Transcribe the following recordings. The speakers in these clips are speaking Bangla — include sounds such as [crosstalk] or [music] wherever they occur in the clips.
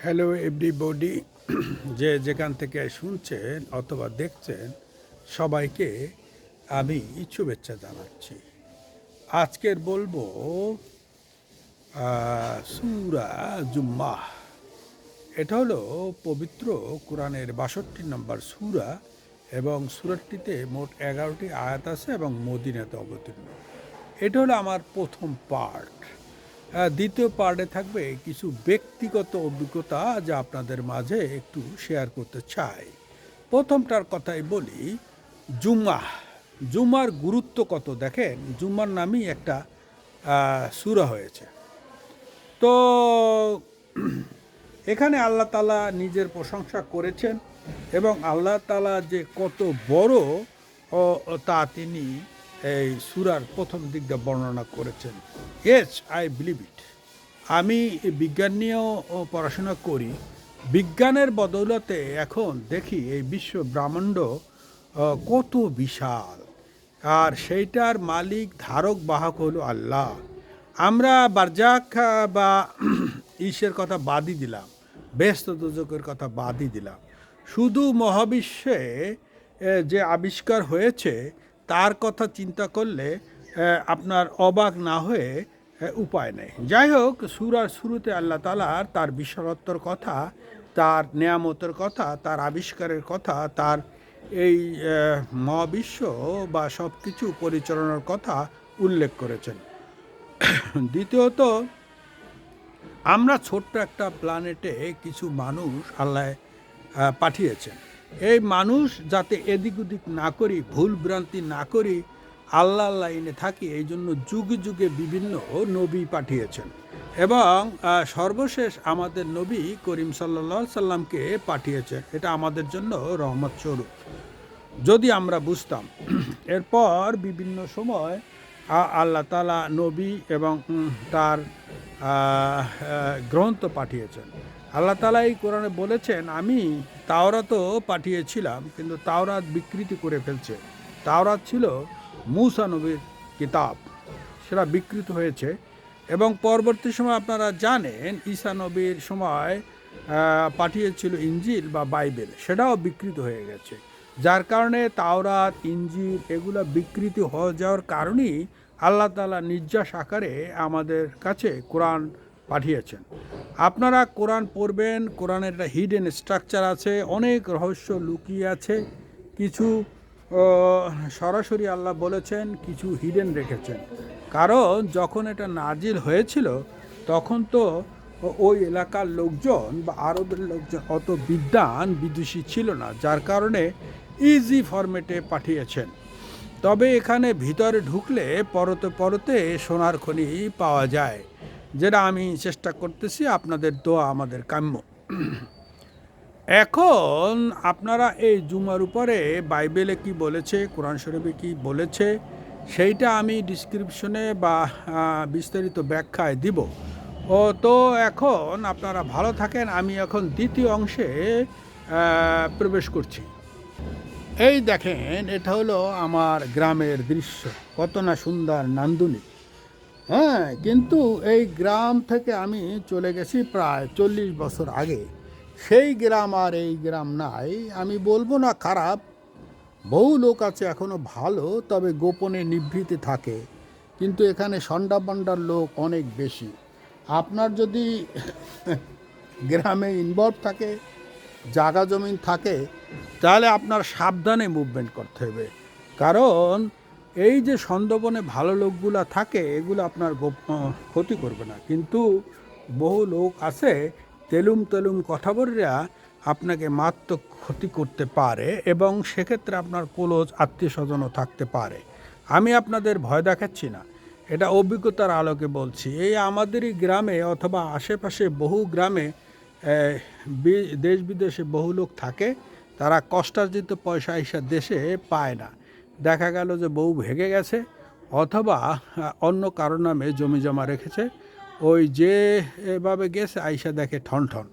হ্যালো এভরিবডি [clears throat] যে যেখান থেকে শুনছেন অথবা দেখছেন, সবাইকে আমি শুভেচ্ছা জানাচ্ছি। আজকের বলব সুরা জুম্মা এটা হলো পবিত্র কোরআনের বাষট্টি নম্বর সূরা এবং সুরাটিতে মোট এগারোটি আয়াত আছে এবং মদিনাতে অবতীর্ণ। এটা হলো আমার প্রথম পার্ট দ্বিতীয় পার্টে থাকবে কিছু ব্যক্তিগত অভিজ্ঞতা যা আপনাদের মাঝে একটু শেয়ার করতে চাই। প্রথমটার কথাই বলি, জুম্মা। জুম্মার গুরুত্ব কত? দেখেন, জুম্মার নামই একটা সুরা হয়েছে। তো, [clears throat] এখানে আল্লাহ তালা নিজের প্রশংসা করেছেন এবং আল্লাহ তালা যে কত বড় তা তিনি এই সুরার প্রথম দিকটা বর্ণনা করেছেন। ইয়েস আই বিলিভ ইট আমি বিজ্ঞান নিয়েও পড়াশোনা করি। বিজ্ঞানের বদৌলতে এখন দেখি এই বিশ্ব ব্রহ্মাণ্ড কত বিশাল। আর সেইটার মালিক, ধারক, বাহক হলো আল্লাহ। আমরা বারজাক বা [clears throat] ঈশের কথা বাদই দিলাম। ব্যস্ত দুজকের কথা বাদই দিলাম। শুধু মহাবিশ্বে যে আবিষ্কার হয়েছে তার কথা চিন্তা করলে আপনার অবাক না হয়ে উপায় নেই। যাই হোক, সুরার শুরুতে আল্লাহ তালার তার বিশালত্বর কথা, তার নেয়ামতের কথা, তার আবিষ্কারের কথা, তার এই মহাবিশ্ব বা সব কিছু পরিচালনার কথা উল্লেখ করেছেন। দ্বিতীয়ত, আমরা ছোট্ট একটা প্ল্যানেটে কিছু মানুষ আল্লাহ পাঠিয়েছেন। এই মানুষ যাতে এদিক ওদিক না করি ভুল ভ্রান্তি না করি আল্লাহ লাইনে থাকি, এই জন্য যুগে যুগে বিভিন্ন নবী পাঠিয়েছেন। এবং সর্বশেষ আমাদের নবী করিম সাল্লা সাল্লামকে পাঠিয়েছেন। এটা আমাদের জন্য রহমত স্বরূপ। যদি আমরা বুঝতাম, এরপর বিভিন্ন সময় আল্লাহ তালা নবী এবং তার গ্রন্থ পাঠিয়েছেন। আল্লাহ তালা এই কোরআনে বলেছেন, আমি তাওরাতও পাঠিয়েছিলাম, কিন্তু তাওরাত বিকৃতি করে ফেলছে। তাওরাত ছিল মুসা নবীর কিতাব, সেটা বিকৃত হয়েছে। এবং পরবর্তী সময় আপনারা জানেন, ঈসা নবীর সময় পাঠিয়েছিল ইঞ্জিল বা বাইবেল, সেটাও বিকৃত হয়ে গেছে। যার কারণে তাওরাত, ইঞ্জিল এগুলো বিকৃতি হয়ে যাওয়ার কারণেই আল্লাহ তালা নির্যাস আকারে আমাদের কাছে কোরআন পাঠিয়েছেন। আপনারা কোরআন পড়বেন, কোরআনের একটা হিডেন স্ট্রাকচার আছে, অনেক রহস্য লুকিয়ে আছে, কিছু সরাসরি আল্লাহ বলেছেন, কিছু হিডেন রেখেছেন। কারণ যখন এটা নাজিল হয়েছিল, তখন তো ওই এলাকার লোকজন বা আরবের লোকজন অত বিদ্যান বিদুষী ছিল না, যার কারণে ইজি ফরম্যাটে পাঠিয়েছেন। তবে এখানে ভিতরে ঢুকলে পরতে পরতে সোনার খনি পাওয়া যায়। যেটা আমি চেষ্টা করতেছি, আপনাদের দোয়া আমাদের কাম্য। এখন আপনারা এই জুমার উপরে বাইবেলে কি বলেছে, কোরআন শরীফে কি বলেছে, সেইটা আমি ডিসক্রিপশনে বা বিস্তারিত ব্যাখ্যায় দিব। ও, তো এখন আপনারা ভালো থাকেন, আমি এখন দ্বিতীয় অংশে প্রবেশ করছি। এই দেখেন, এটা হলো আমার গ্রামের দৃশ্য। কত না সুন্দর নান্দনিক। হ্যাঁ কিন্তু এই গ্রাম থেকে আমি চলে গেছি প্রায় চল্লিশ বছর আগে। সেই গ্রাম আর এই গ্রাম নাই। আমি বলব না খারাপ। বহু লোক আছে এখনও ভালো, তবে গোপনে নিভৃতে থাকে। কিন্তু এখানে সন্ডা বন্ডার লোক অনেক বেশি। আপনার যদি গ্রামে ইনভলভ থাকে, জায়গা জমিন থাকে, তাহলে আপনার সাবধানে মুভমেন্ট করতে হবে। কারণ এই যে সন্দবনে ভালো লোকগুলা থাকে, এগুলো আপনার ক্ষতি করবে না। কিন্তু বহু লোক আছে, তেলুম তেলুম কথা বলিয়া আপনাকে মাত্র ক্ষতি করতে পারে এবং সেক্ষেত্রে আপনার ক্লোজ আত্মীয় স্বজনও থাকতে পারে। আমি আপনাদের ভয় দেখাচ্ছি না। এটা অভিজ্ঞতার আলোকে বলছি। এই আমাদেরই গ্রামে অথবা আশেপাশে বহু গ্রামে দেশ বিদেশে বহু লোক থাকে, তারা কষ্টার্জিত পয়সা হিসাব দেশে পায় না। দেখা গেল যে বউ ভেগে গেছে, অথবা অন্য কারও নামে জমি জমা রেখেছে। ওই যে এভাবে গেছে, আইসা দেখে ঠন ঠন।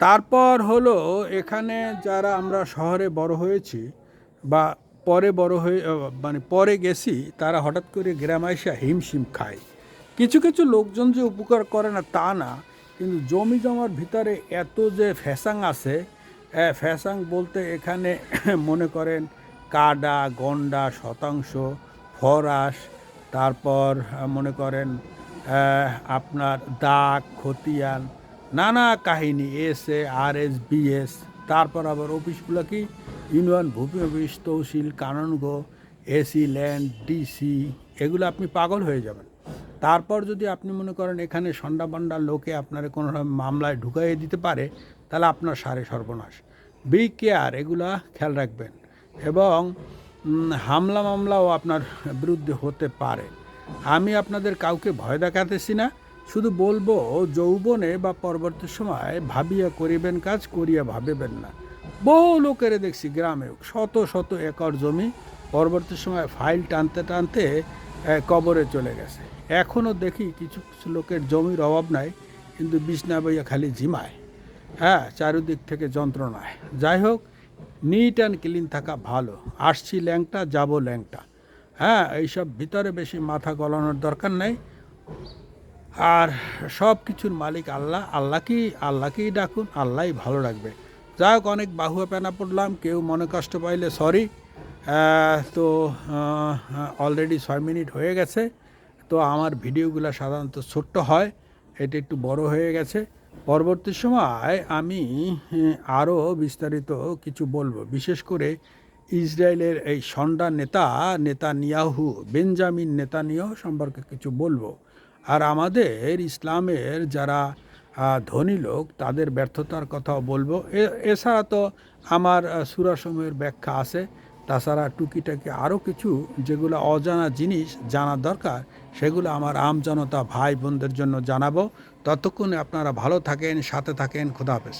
তারপর হলো, এখানে যারা আমরা শহরে বড় হয়েছি, বা পরে বড় হয়ে মানে পরে গেছি, তারা হঠাৎ করে গ্রামে এসে হিমশিম খায়। কিছু কিছু লোকজন যে উপকার করে না, তা না, কিন্তু জমি জমার ভিতরে এত যে ফ্যাসাং আছে ফ্যাসাং বলতে এখানে [coughs] মনে করেন কাডা গন্ডা শতাংশ, ফরাস, তারপর মনে করেন আপনার দাগ, খতিয়ান, নানা কাহিনী, S A, R S B S তারপর আবার অফিসগুলো কি? ইউনিয়ন, ভূমি অফিস, তহসিল, কাননগো, এসি, ল্যান্ড, ডিসি, এগুলো আপনি পাগল হয়ে যাবেন। তারপর যদি আপনি মনে করেন এখানে সন্ডা বান্ডার লোকে আপনার কোনো মামলায় ঢুকাইয়ে দিতে পারে, তাহলে আপনার সারে সর্বনাশ। বি কেয়ার এগুলা খেয়াল রাখবেন। এবং হামলা মামলাও আপনার বিরুদ্ধে হতে পারে। আমি আপনাদের কাউকে ভয় দেখাতেছি না, শুধু বলব যৌবনে বা পরবর্তী সময় ভাবিয়া করিবেন কাজ, করিয়া ভাবিবেন না। বহু লোকের দেখছি গ্রামে শত শত একর জমি পরবর্তী সময় ফাইল টানতে টানতে কবরে চলে গেছে। এখনও দেখি কিছু কিছু লোকের জমির অভাব নাই, কিন্তু বিছনা বইয়া খালি জিমায় হ্যাঁ চারিদিক থেকে যন্ত্রণায়। যাই হোক নিট অ্যান্ড ক্লিন থাকা ভালো। আসছি ল্যাংটা, যাব ল্যাংটা। হ্যাঁ এইসব ভিতরে বেশি মাথা গলানোর দরকার নেই। আর সব কিছুর মালিক আল্লাহ। আল্লাহকেই আল্লাহকেই ডাকুন, আল্লাহই ভালো রাখবে। যাই হোক, অনেক বাহুয়া পেনা পড়লাম। কেউ মনে কষ্ট পাইলে সরি তো অলরেডি ছয় মিনিট হয়ে গেছে। তো আমার ভিডিওগুলো সাধারণত ছোট্ট হয়। এটা একটু বড় হয়ে গেছে। পরবর্তী সময় আমি আরও বিস্তারিত কিছু বলব। বিশেষ করে ইসরায়েলের এই সন্ডা নেতা, নেতানিয়াহু, বেঞ্জামিন নেতানিয়াহু সম্পর্কে কিছু বলব। আর আমাদের ইসলামের যারা ধনী লোক, তাদের ব্যর্থতার কথাও বলব। এছাড়া তো আমার সূরাসমূহের ব্যাখ্যা আছে। তাছাড়া টুকিটাকি আরও কিছু যেগুলো অজানা জিনিস জানা দরকার, সেগুলো আমার আমজনতা ভাই বোনদের জন্য জানাব। ততক্ষণে আপনারা ভালো থাকেন, সাথে থাকেন খোদাহাফেজ